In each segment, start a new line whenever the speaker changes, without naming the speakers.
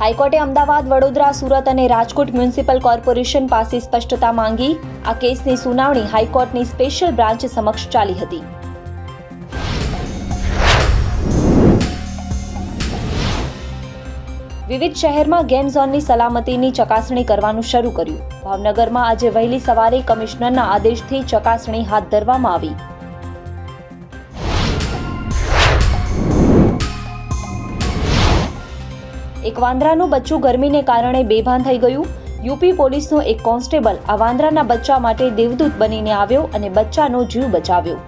હાઈકોર્ટે અમદાવાદ, વડોદરા, સુરત અને Rajkot municipal corporation પાસે સ્પષ્ટતા માંગી. આ કેસની સુનાવણી હાઈકોર્ટની સ્પેશિયલ બ્રાન્ચ સમક્ષ ચાલી હતી. વિવિધ શહેરમાં ગેમ ઝોનની સલામતીની ચકાસણી કરવાનું શરૂ કર્યું. ભાવનગરમાં આજે વહેલી સવારે કમિશનરના આદેશથી ચકાસણી હાથ ધરવામાં આવી. એક વાંદરાનું બચ્ચું ગરમીને કારણે બેભાન થઈ ગયું. યુપી પોલીસનો એક કોન્સ્ટેબલ આ વાંદરાના બચ્ચા માટે દેવદૂત બનીને આવ્યો અને બચ્ચાનો જીવ બચાવ્યો.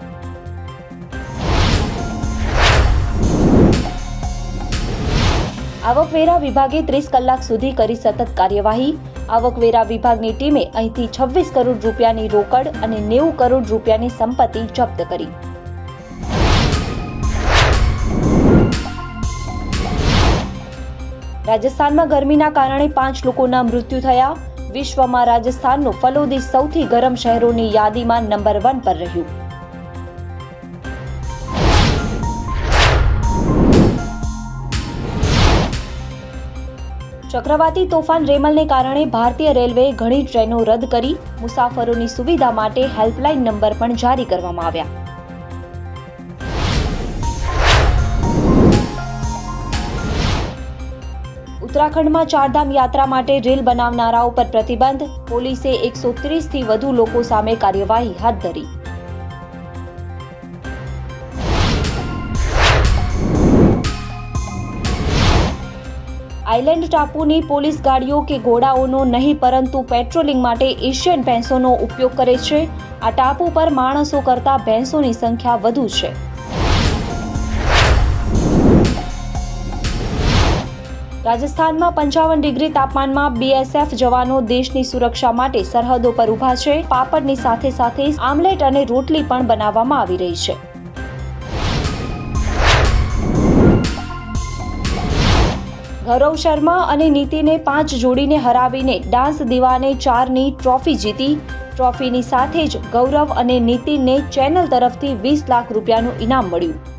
આવકવેરા વિભાગે ત્રીસ કલાક સુધી કરી સતત કાર્યવાહી. આવકવેરા વિભાગની ટીમે અહીંથી છવ્વીસ કરોડ રૂપિયાની રોકડ અને નેવું કરોડ રૂપિયાની સંપત્તિ જપ્ત કરી. રાજસ્થાનમાં ગરમીના કારણે પાંચ લોકોના મૃત્યુ થયા. વિશ્વમાં રાજસ્થાનનું ફલોદી સૌથી ગરમ શહેરોની યાદીમાં નંબર વન પર રહ્યું. ચક્રવાતી તોફાન રેમલને કારણે ભારતીય રેલવેએ ઘણી ટ્રેનો રદ કરી. મુસાફરોની સુવિધા માટે હેલ્પલાઇન નંબર પણ જારી કરવામાં આવ્યા. ઉત્તરાખંડમાં ચારધામ યાત્રા માટે રેલ બનાવનારાઓ પર પ્રતિબંધ. પોલીસે એકસો ત્રીસથી વધુ લોકો સામે કાર્યવાહી હાથ ધરી. આઇલેન્ડ ટાપુની પોલીસ ગાડીઓ કે ઘોડાઓનો નહીં, પરંતુ પેટ્રોલિંગ માટે એશિયન ભેંસોનો ઉપયોગ કરે છે. આ ટાપુ પર માણસો કરતાં ભેંસોની સંખ્યા વધુ છે. રાજસ્થાનમાં પંચાવન ડિગ્રી તાપમાનમાં બીએસએફ જવાનો દેશની સુરક્ષા માટે સરહદો પર ઊભા છે. પાપડની સાથે સાથે આમલેટ અને રોટલી પણ બનાવવામાં આવી રહી છે. ગૌરવ શર્મા અને નીતિને પાંચ જોડીને હરાવીને ડાન્સ દીવાને ચારની ટ્રોફી જીતી. ટ્રોફીની સાથે જ ગૌરવ અને નીતિનને ચેનલ તરફથી વીસ લાખ રૂપિયાનું ઇનામ મળ્યું.